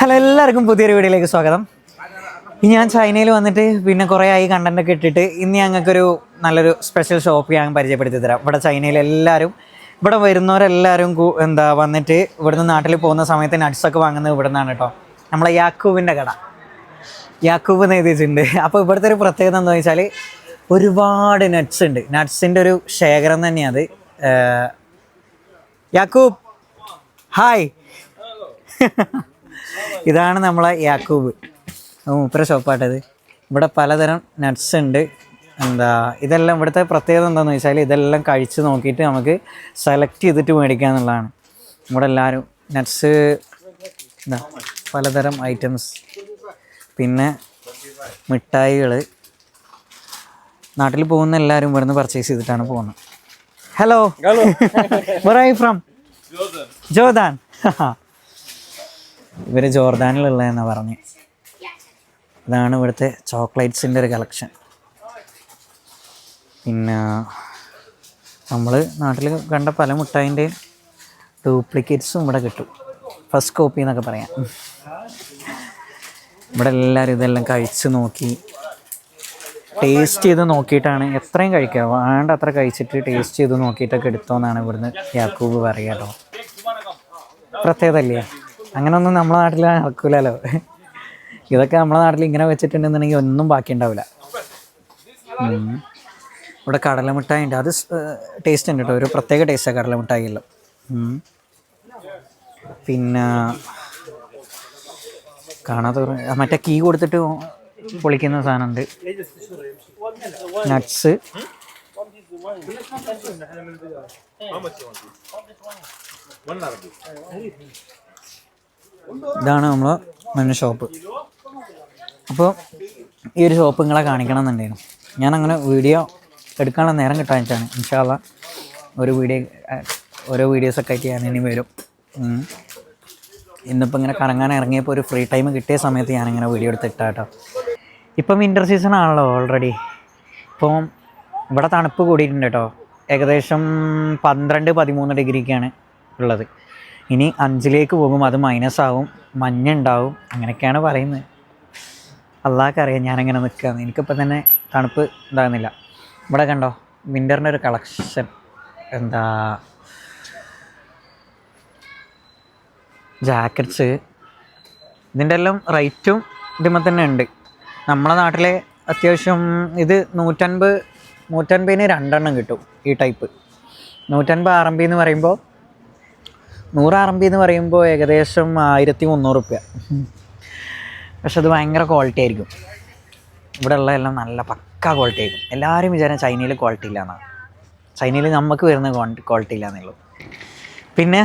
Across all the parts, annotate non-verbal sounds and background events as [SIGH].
Hello എല്ലാവർക്കും പുതിയൊരു വീഡിയോയിലേക്ക് സ്വാഗതം. ഞാൻ ചൈനയിൽ വന്നിട്ട് പിന്നെ കുറേ ആയി കണ്ടന്റ് ഒക്കെ ഇട്ടിട്ട് ഇന്ന് ഞങ്ങൾക്കൊരു നല്ലൊരു സ്പെഷ്യൽ ഷോപ്പ് ഞാൻ പരിചയപ്പെടുത്തി തരാം. ഇവിടെ ചൈനയിൽ എല്ലാവരും ഇവിടെ വരുന്നവരെല്ലാവരും എന്താ വന്നിട്ട് ഇവിടുന്ന് നാട്ടിൽ പോകുന്ന സമയത്ത് നട്ട്സൊക്കെ വാങ്ങുന്നത് ഇവിടെ നിന്നാണ് കേട്ടോ നമ്മളെ യാക്കൂബിന്റെ കട. യാക്കൂബ് എന്ന് എഴുതിയിട്ടുണ്ട്. അപ്പോൾ ഇവിടുത്തെ ഒരു പ്രത്യേകത എന്താണെന്ന് വെച്ചാൽ ഒരുപാട് നട്ട്സ് ഉണ്ട്. നട്ട്സിന്റെ ഒരു ശേഖരം തന്നെയാണ് അത്. യാക്കൂബ് ഹായ് ഇതാണ് നമ്മളെ യാക്കൂബ്. മൂപ്പര ഷോപ്പാട്ടത് ഇവിടെ പലതരം നട്ട്സ് ഉണ്ട്. എന്താ ഇതെല്ലാം ഇവിടുത്തെ പ്രത്യേകത എന്താണെന്ന് വെച്ചാൽ ഇതെല്ലാം കഴിച്ച് നോക്കിയിട്ട് നമുക്ക് സെലക്ട് ചെയ്തിട്ട് മേടിക്കുക എന്നുള്ളതാണ്. ഇവിടെ എല്ലാവരും നട്ട്സ് എന്താ പലതരം ഐറ്റംസ് പിന്നെ മിഠായികൾ നാട്ടിൽ പോകുന്ന എല്ലാവരും ഇവിടുന്ന് പർച്ചേസ് ചെയ്തിട്ടാണ് പോകുന്നത്. Hello I from Jordan. [LAUGHS] ഇവർ ജോർദാനിലുള്ളതെന്നാണ് പറഞ്ഞു. അതാണ് ഇവിടുത്തെ ചോക്ലേറ്റ്സിന്റെ ഒരു കളക്ഷൻ. പിന്നെ നമ്മൾ നാട്ടിൽ കണ്ട പല മിഠായിന്റെയും ഡ്യൂപ്ലിക്കേറ്റ്സും ഇവിടെ കിട്ടും. ഫസ്റ്റ് കോപ്പി എന്നൊക്കെ പറയാം. ഇവിടെ എല്ലാവരും ഇതെല്ലാം കഴിച്ച് നോക്കി. ടേസ്റ്റ് ചെയ്ത് നോക്കിയിട്ടാണ് എത്രയും കഴിക്കുക. വേണ്ട അത്ര കഴിച്ചിട്ട് ടേസ്റ്റ് ചെയ്ത് നോക്കിയിട്ടൊക്കെ എടുത്തോന്നാണ് ഇവിടുന്ന് യാക്കൂബ് പറയുക കേട്ടോ. പ്രത്യേകതല്ലേ അങ്ങനൊന്നും നമ്മളെ നാട്ടിൽ നടക്കൂലല്ലോ. ഇതൊക്കെ നമ്മളെ നാട്ടിൽ ഇങ്ങനെ വെച്ചിട്ടുണ്ടെന്നുണ്ടെങ്കിൽ ഒന്നും ബാക്കി ഉണ്ടാവില്ല. ഇവിടെ കടലമിഠായി ഉണ്ട് അത് ടേസ്റ്റ് ഉണ്ട് കേട്ടോ ഒരു പ്രത്യേക ടേസ്റ്റാണ് കടലമിഠായിയെല്ലാം. പിന്നെ കാണാത്ത മറ്റേ കീ കൊടുത്തിട്ട് പൊളിക്കുന്ന സാധനമുണ്ട് നട്ട്സ്. ഇതാണ് നമ്മളെ മെനു ഷോപ്പ്. അപ്പോൾ ഈ ഒരു ഷോപ്പ് നിങ്ങളെ കാണിക്കണം എന്നുണ്ടായിരുന്നു ഞാൻ അങ്ങനെ വീഡിയോ എടുക്കാനുള്ള നേരം കിട്ടാനിട്ടാണ് ഇൻഷാല്ല ഒരു വീഡിയോ ഓരോ വീഡിയോസൊക്കെ ആയിട്ട് ഞാൻ ഇനി വരും. ഇന്നിപ്പോൾ ഇങ്ങനെ കറങ്ങാൻ ഇറങ്ങിയപ്പോൾ ഒരു ഫ്രീ ടൈം കിട്ടിയ സമയത്ത് ഞാനിങ്ങനെ വീഡിയോ എടുത്തിട്ടാ കേട്ടോ ഇപ്പം വിന്റർ സീസൺ ആണല്ലോ ഓൾറെഡി ഇപ്പം ഇവിടെ തണുപ്പ് കൂടിയിട്ടുണ്ട് കേട്ടോ ഏകദേശം പന്ത്രണ്ട് പതിമൂന്ന് ഡിഗ്രിക്കാണ് ഉള്ളത്. ഇനി അഞ്ചിലേക്ക് പോകും അത് മൈനസ് ആവും മഞ്ഞ ഉണ്ടാവും അങ്ങനെയൊക്കെയാണ് പറയുന്നത്. അള്ളാഹ്ക്കറിയാം ഞാനങ്ങനെ നിൽക്കുകയെന്ന് എനിക്കിപ്പോൾ തന്നെ തണുപ്പ് ഉണ്ടാകുന്നില്ല ഇവിടെ കണ്ടോ വിന്ററിന്റെ ഒരു കളക്ഷൻ എന്താ? ജാക്കറ്റ്സ് ഇതിന്റെ എല്ലാം റേറ്റും ഇതിമ്മ തന്നെ ഉണ്ട്. നമ്മളെ നാട്ടിലെ അത്യാവശ്യം ഇത് നൂറ്റൻപത് നൂറ്റൻപതിന് രണ്ടെണ്ണം കിട്ടും ഈ ടൈപ്പ് നൂറ്റൻപത് ആർ എം ബി എന്ന് പറയുമ്പോൾ നൂറ് ആർ എം ബി എന്ന് പറയുമ്പോൾ ഏകദേശം ആയിരത്തി മുന്നൂറ് റുപ്യ പക്ഷെ അത് ഭയങ്കര ക്വാളിറ്റി ആയിരിക്കും. ഇവിടെ ഉള്ള എല്ലാം നല്ല പക്ക ക്വാളിറ്റി ആയിരിക്കും. എല്ലാവരും വിചാരം ചൈനയിൽ ക്വാളിറ്റി ഇല്ല എന്നാണ് ചൈനയിൽ നമുക്ക് വരുന്ന ക്വാളിറ്റി ഇല്ല എന്നുള്ളൂ പിന്നെ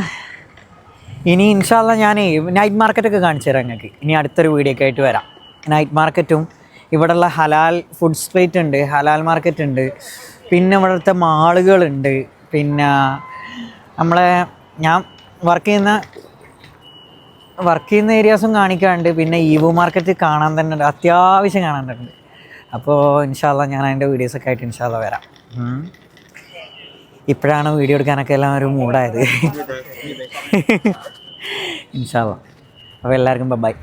ഇനി ഇൻഷാല്ല ഞാൻ നൈറ്റ് മാർക്കറ്റൊക്കെ കാണിച്ചു തരാം നിങ്ങൾക്ക് ഇനി അടുത്തൊരു വീഡിയോ ഒക്കെ ആയിട്ട് വരാം. നൈറ്റ് മാർക്കറ്റും ഇവിടെയുള്ള ഹലാൽ ഫുഡ് സ്ട്രീറ്റ് ഉണ്ട് ഹലാൽ മാർക്കറ്റ് ഉണ്ട് പിന്നെ ഇവിടുത്തെ മാളുകളുണ്ട് പിന്നെ നമ്മളെ ഞാൻ വർക്ക് ചെയ്യുന്ന വർക്ക് ചെയ്യുന്ന ഏരിയാസും കാണിക്കാറുണ്ട് പിന്നെ ഈവോ മാർക്കറ്റ് കാണാൻ തന്നെ ഉണ്ട്. അത്യാവശ്യം കാണാനുണ്ട് അപ്പോൾ ഇൻഷാല്ല ഞാൻ അതിന്റെ വീഡിയോസൊക്കെ ആയിട്ട് ഇൻഷാല്ല വരാം. ഇപ്പോഴാണ് വീഡിയോ എടുക്കാനൊക്കെ എല്ലാം ഒരു മൂഡായത് ഇൻഷാല്ല അപ്പോൾ എല്ലാവർക്കും ബൈ